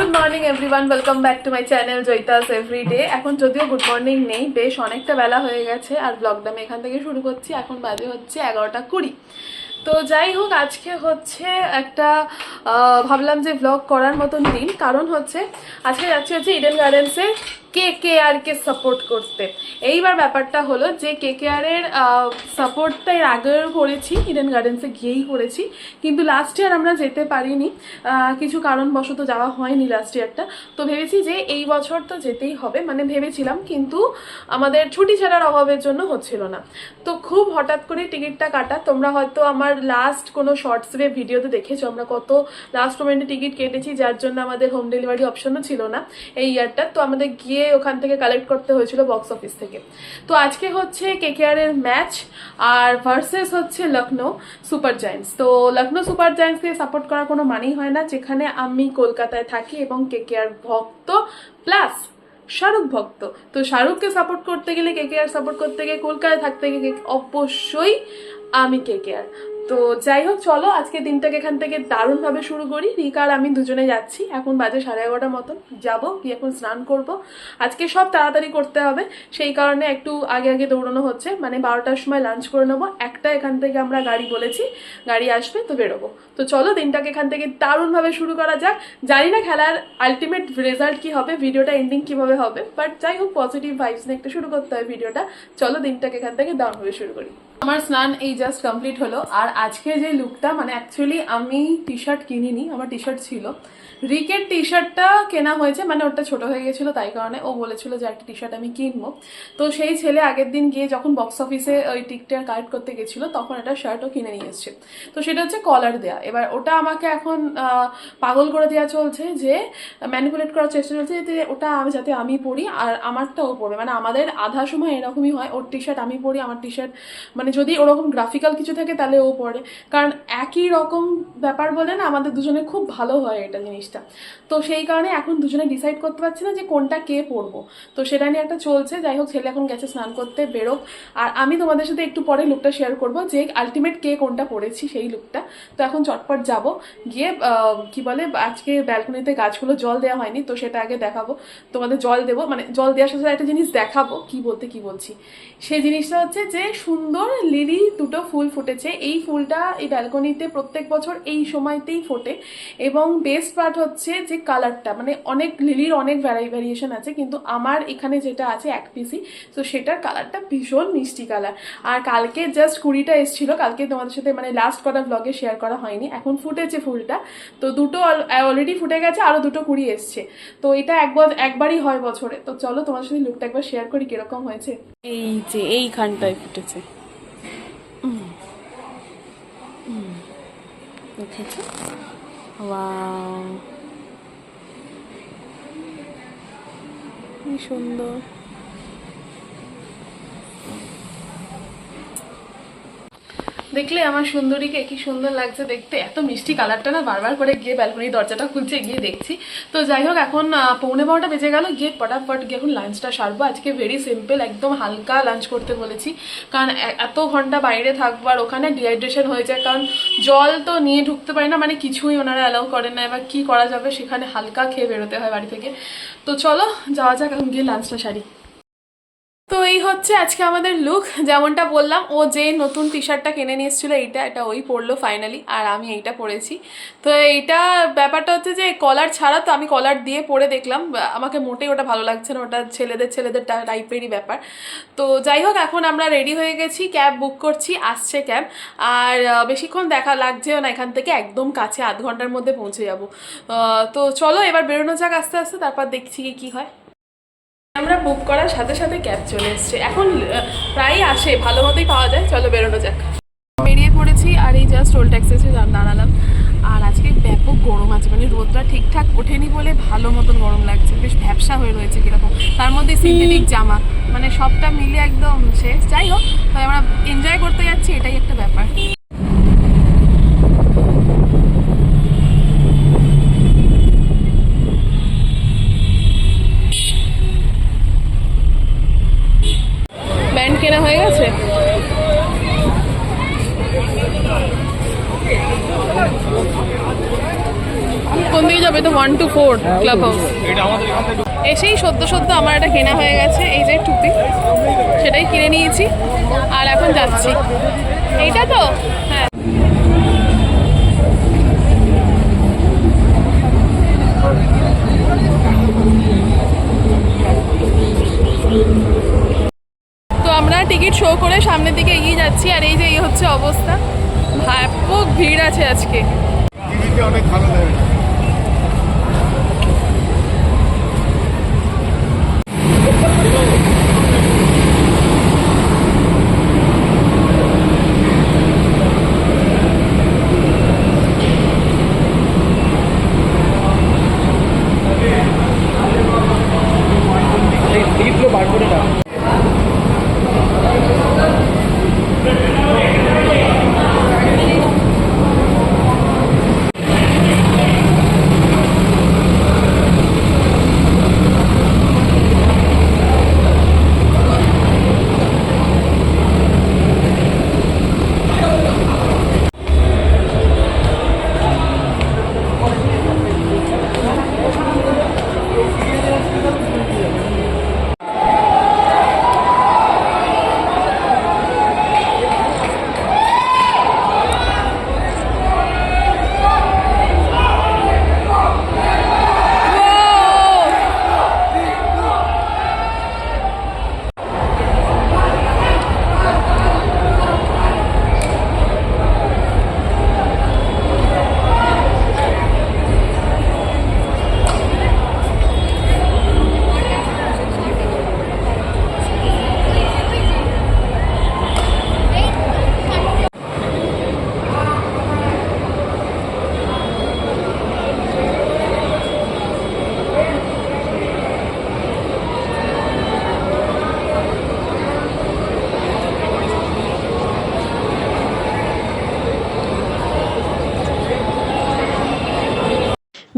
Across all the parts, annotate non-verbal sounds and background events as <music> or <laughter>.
Good morning everyone welcome back to my channel Joyita's everyday এখন যদিও good morning নেই, বেশ অনেকটা বেলা হয়ে গেছে আর ব্লগটা আমি এখান থেকে শুরু করছি। এখন বাজে হচ্ছে এগারোটা কুড়ি। তো যাই হোক, আজকে হচ্ছে একটা ভাবলাম যে ব্লগ করার মতন দিন। কারণ হচ্ছে, আজকে যাচ্ছি হচ্ছে ইডেন গার্ডেন্সে কে কে আর কে সাপোর্ট করতে। এইবার ব্যাপারটা হলো যে কে কে আর এর সাপোর্টটা এর আগেও করেছি ইডেন গার্ডেন্সে গিয়েই করেছি, কিন্তু লাস্ট ইয়ার আমরা যেতে পারিনি। কিছু কারণবশত যাওয়া হয়নি লাস্ট ইয়ারটা তো ভেবেছি যে এই বছর তো যেতেই হবে মানে ভেবেছিলাম, কিন্তু আমাদের ছুটি ছাড়ার অভাবের জন্য হচ্ছিল না। তো খুব হঠাৎ করে টিকিটটা কাটা। তোমরা হয়তো আমার লাস্ট কোনো শর্টস ভিডিওতে দেখেছ, আমরা কত লাস্ট মোমেন্টে টিকিট কেটেছি, যার জন্য আমাদের হোম ডেলিভারি অপশনও ছিল না এই ইয়ারটা তো আমাদের গিয়ে ওখান থেকে কালেক্ট করতে হয়েছিল বক্স অফিস থেকে। তো আজকে হচ্ছে কেকেআর এর ম্যাচ আর ভার্সেস হচ্ছে লখনৌ সুপার জায়েন্টস তো লখনৌ সুপার জায়েন্টসকে সাপোর্ট করার কোনো মানেই হয় না, যেখানে আমি কলকাতায় থাকি এবং কেকেআর ভক্ত প্লাস শাহরুখ ভক্ত। তো শাহরুখকে সাপোর্ট করতে গেলে কে কে আর সাপোর্ট করতে গিয়ে কলকাতায় থাকতে গিয়ে অবশ্যই আমি কে কে আর তো যাই হোক, চলো, আজকে দিনটাকে এখান থেকে দারুণভাবে শুরু করি। রিকা আর আমি দুজনে যাচ্ছি। এখন বাজে সাড়ে এগারোটার মতন। যাব, গিয়ে এখন স্নান করব। আজকে সব তাড়াতাড়ি করতে হবে। সেই কারণে একটু আগে আগে দৌড়ানো হচ্ছে। মানে বারোটার সময় লাঞ্চ করে নেব। একটা এখান থেকে আমরা গাড়ি বলেছি। গাড়ি আসবে তো বেরোবো। তো চলো, দিনটাকে এখান থেকে দারুণভাবে শুরু করা যাক। জানি না খেলার আলটিমেট রেজাল্ট কি হবে, ভিডিওটা এন্ডিং কীভাবে হবে। বাট যাই হোক পজিটিভ ভাইবস নিয়ে একটু শুরু করতে হয় ভিডিওটা। চলো, দিনটাকে এখান থেকে দারুণভাবে শুরু করি। আমার স্নান এই জাস্ট কমপ্লিট হলো। আর আজকে যে লুকটা মানে অ্যাকচুয়ালি আমি টি শার্ট কিনিনি, আমার টি শার্ট ছিল। রিকের টি শার্টটা কেনা হয়েছে মানে ওটা ছোট হয়ে গেছিল তাই কারণে ও বলেছিল যে একটা টি শার্ট আমি কিনবো। তো সেই ছেলে আগের দিন গিয়ে যখন বক্স অফিসে ওই টিকটা কালেক্ট করতে গেছিল, তখন একটা শার্টও কিনে নিয়ে এসছে। তো সেটা হচ্ছে কলার দেয়া। এবার ওটা আমাকে এখন পাগল করে দেওয়া চলছে যে ম্যানিপুলেট করার চেষ্টা চলছে যে ওটা আমি, যাতে আমি পরি আর আমারটা ও পরবে। মানে আমাদের আধা সময় এরকমই হয়, ওর টি শার্ট আমি পরি, আমার টি শার্ট মানে যদি ওরকম গ্রাফিক্যাল কিছু থাকে তাহলে ও পরে। কারণ একই রকম ব্যাপার বলে না, আমাদের দুজনে খুব ভালো হয় এটা জিনিসটা। তো সেই কারণে এখন দুজনে ডিসাইড করতে পারছি না যে কোনটা কে পরবো। তো সেটা নিয়ে একটা চলছে, যাই হোক ছেলে এখন গেছে স্নান করতে, বেরোক। আর আমি তোমাদের সাথে একটু পরে লুকটা শেয়ার করব যে আলটিমেট কে কোনটা পরেছি সেই লুকটা তো এখন চটপট যাব। গিয়ে কি বলে, আজকে ব্যালকনিতে গাছগুলো জল দেওয়া হয়নি, তো সেটা আগে দেখাবো। তোমাদের জল দেবো মানে জল দেওয়ার সাথে একটা জিনিস দেখাবো, কি বলতে কি বলছি। সেই জিনিসটা হচ্ছে যে সুন্দর লিলি দুটো ফুল ফুটেছে। এই ফুলটা এই ব্যালকনিতে প্রত্যেক বছর এই সময়তেই ফোটে। এবং বেস্ট পার্ট হচ্ছে যে কালারটা মানে অনেক লিলির অনেক ভ্যারাই ভ্যারিয়েশন আছে, কিন্তু আমার এখানে যেটা আছে এক পিসি তো সেটার কালারটা ভীষণ মিষ্টি কালার আর কালকে জাস্ট কুড়িটা এসেছিল, কালকে তোমাদের সাথে মানে লাস্ট কটা ব্লগে শেয়ার করা হয়নি, এখন ফুটেছে ফুলটা, তো দুটো অলরেডি ফুটে গেছে আরও দুটো কুড়ি এসছে, তো এটা একবার একবারই হয় বছরে, তো চলো তোমার সাথে লুকটা একবার শেয়ার করি কীরকম হয়েছে। এই যে, এইখানটায় ফুটেছে। দেখেছ? কি সুন্দর। দেখলে আমার সুন্দরীকে কি সুন্দর লাগছে দেখতে? এত মিষ্টি কালারটা না বারবার করে গিয়ে ব্যালকনির দরজাটা খুলছে, গিয়ে দেখছি। তো যাই হোক, এখন পৌনে বারোটা বেজে গেল, গিয়ে পটাপট গিয়ে এখন লাঞ্চটা সারবো। আজকে ভেরি সিম্পল একদম হালকা লাঞ্চ করতে বলেছি। কারণ এত ঘণ্টা বাইরে থাকব আর ওখানে ডিহাইড্রেশন হয়ে যায়। কারণ জল তো নিয়ে ঢুকতে পারি না মানে কিছুই ওনারা অ্যালাউ করেন না। এবার কি করা যাবে? সেখানে হালকা খেয়ে বেরোতে হয় বাড়ি থেকে। তো চলো, যাওয়া যাক, এখন গিয়ে লাঞ্চটা সারি। তো এই হচ্ছে আজকে আমাদের লুক যেমনটা বললাম, ও যে নতুন টি শার্টটা কিনে নিয়ে এসেছিল, এইটা এটা ওই পরলো ফাইনালি আর আমি এইটা পরেছি। তো এইটা ব্যাপারটা হচ্ছে যে কলার ছাড়া তো আমি কলার দিয়ে পরে দেখলাম। আমাকে মোটেই ওটা ভালো লাগছে না, ওটা ছেলেদের ছেলেদের টাইপেরই ব্যাপার। তো যাই হোক, এখন আমরা রেডি হয়ে গেছি ক্যাব বুক করছি, আসছে ক্যাব আর বেশিক্ষণ দেখা লাগছেও না, এখান থেকে একদম কাছে আধ ঘণ্টার মধ্যে পৌঁছে যাব। তো চলো এবার বেরোনো যাক আস্তে আস্তে, তারপর দেখছি কী হয়। আমরা বুক করার সাথে সাথে ক্যাব চলে এসছে। এখন আহ, প্রায়ই আসে ভালো মতোই পাওয়া যায়। চলো বেরোনো যাক। বেরিয়ে পড়েছি আর এই জাস্ট টোল ট্যাক্সি এসে দাঁড়ালাম। আর আজকে ব্যাপক গরম আছে মানে রোদটা ঠিকঠাক ওঠেনি বলে ভালো মতন গরম লাগছে। বেশ ভ্যাবসা হয়ে রয়েছে কীরকম। তার মধ্যে সিনথেটিক জামা মানে সবটা মিলে একদম শেষ। যাই হোক তাই আমরা এনজয় করতে যাচ্ছি এটাই একটা ব্যাপার ব্যান্ড কেনা হয়ে গেছে কোন দিকে যাবে তো one one two four club house এসেই সদ্য সদ্য আমার এটা কেনা হয়ে গেছে, এই যে টুপি, সেটাই কিনে নিয়েছি। আর এখন যাচ্ছি। এইটা তো? হ্যাঁ। তো আমরা টিকিট শো করে সামনের দিকে এগিয়ে যাচ্ছি, আর এই যে এই হচ্ছে অবস্থা। ব্যাপক ভিড় আছে আজকে। অনেক ভালো লাগে। Go. <laughs>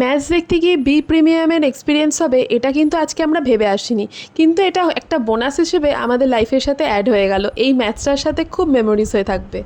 ম্যাচ দেখতে গিয়ে বি প্রিমিয়ামের এক্সপিরিয়েন্স হবে, এটা কিন্তু আজকে আমরা ভেবে আসিনি। কিন্তু এটা একটা বোনাস হিসেবে আমাদের লাইফের সাথে অ্যাড হয়ে গেল। এই ম্যাচটার সাথে খুব মেমোরিজ হয়ে থাকবে।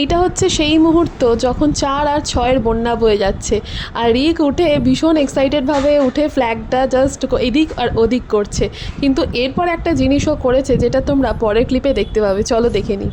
এইটা হচ্ছে সেই মুহূর্ত যখন চার আর ছয়ের বন্যা বয়ে যাচ্ছে। আর রিক উঠে ভীষণ এক্সাইটেডভাবে উঠে ফ্ল্যাগটা জাস্ট এদিক আর ওদিক করছে। কিন্তু এরপর একটা জিনিসও করেছে যেটা তোমরা পরের ক্লিপে দেখতে পাবে। চলো দেখে নিই।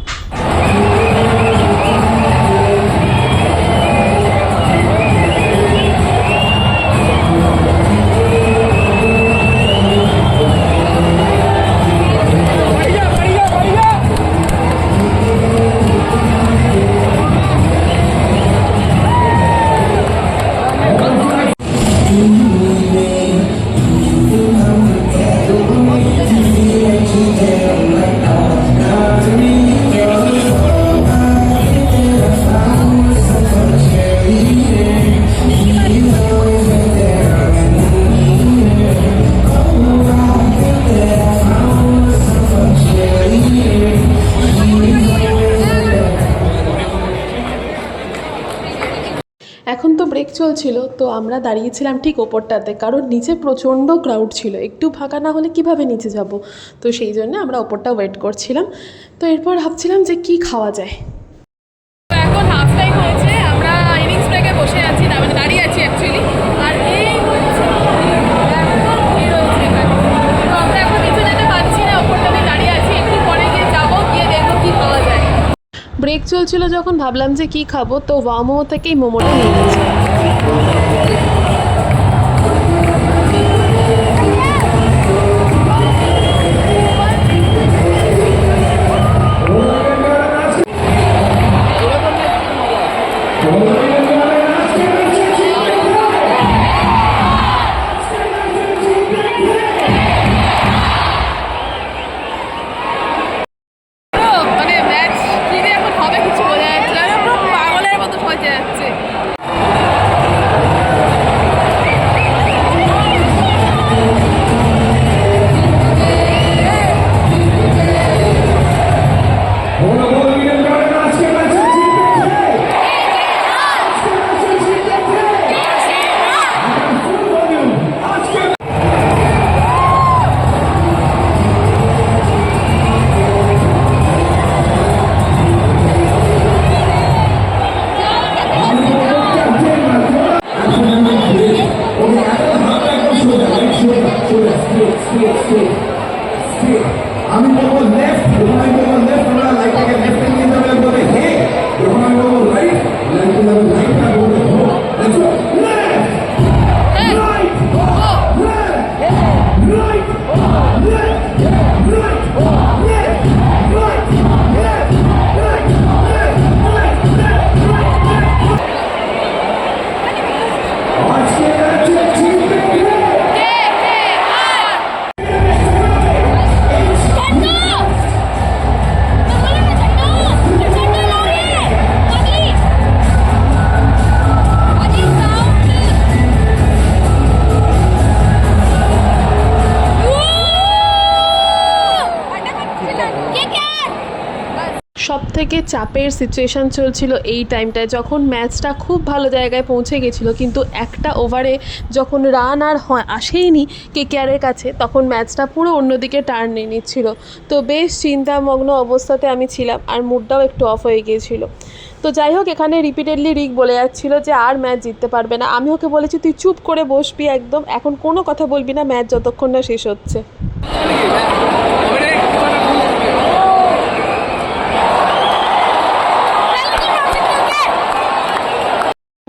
চলছিল, তো আমরা দাঁড়িয়েছিলাম ঠিক ওপরটাতে, কারণ নিচে প্রচণ্ড ক্রাউড ছিল। একটু ফাঁকা না হলে কীভাবে নিচে যাব? তো সেই জন্য আমরা ওপরটা ওয়েট করছিলাম। তো এরপর ভাবছিলাম যে কি খাওয়া যায়? ব্রেক চলছিল যখন ভাবলাম যে কি খাব তো ওয়ামো থেকেই মোমোটা নিয়ে নিয়েছি থেকে চাপের সিচুয়েশান চলছিল এই টাইমটায় যখন ম্যাচটা খুব ভালো জায়গায় পৌঁছে গেছিল, কিন্তু একটা ওভারে যখন রান আর হয় আসেইনি কেকেআরের কাছে, তখন ম্যাচটা পুরো অন্যদিকে টার্ন নিয়ে নিচ্ছিল। তো বেশ চিন্তামগ্ন অবস্থাতে আমি ছিলাম আর মুডটাও একটু অফ হয়ে গিয়েছিল। তো যাই হোক, এখানে রিপিটেডলি রিক বলে যাচ্ছিল যে আর ম্যাচ জিততে পারবে না। আমি ওকে বলেছি, তুই চুপ করে বসবি একদম। এখন কোনো কথা বলবি না ম্যাচ যতক্ষণ না শেষ হচ্ছে।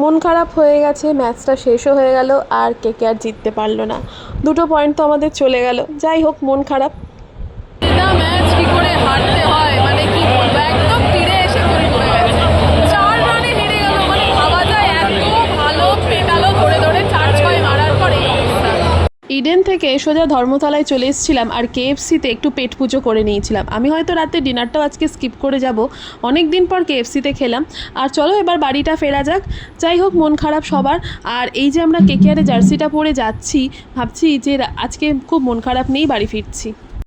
মন খারাপ হয়ে গেছে, ম্যাচটা শেষও হয়ে গেল আর কে কে আর জিততে পারল না। দুটো পয়েন্ট তো আমাদের চলে গেল। যাই হোক, মন খারাপ। ইডেন থেকে সোজা ধর্মতলায় চলে এসেছিলাম আর কেএফসিতে একটু পেট পুজো করে নিয়েছিলাম। আমি হয়তো রাতে ডিনারটাও আজকে স্কিপ করে যাব। অনেক দিন পর কেএফসিতে খেলাম। আর চলো এবার বাড়িটা ফেরা যাক। যাই হোক, মন খারাপ সবার। আর এই যে আমরা কেকেআরে জার্সিটা পরে যাচ্ছি, ভাবছি যে আজকে খুব মন খারাপ নেই বাড়ি ফিরছি।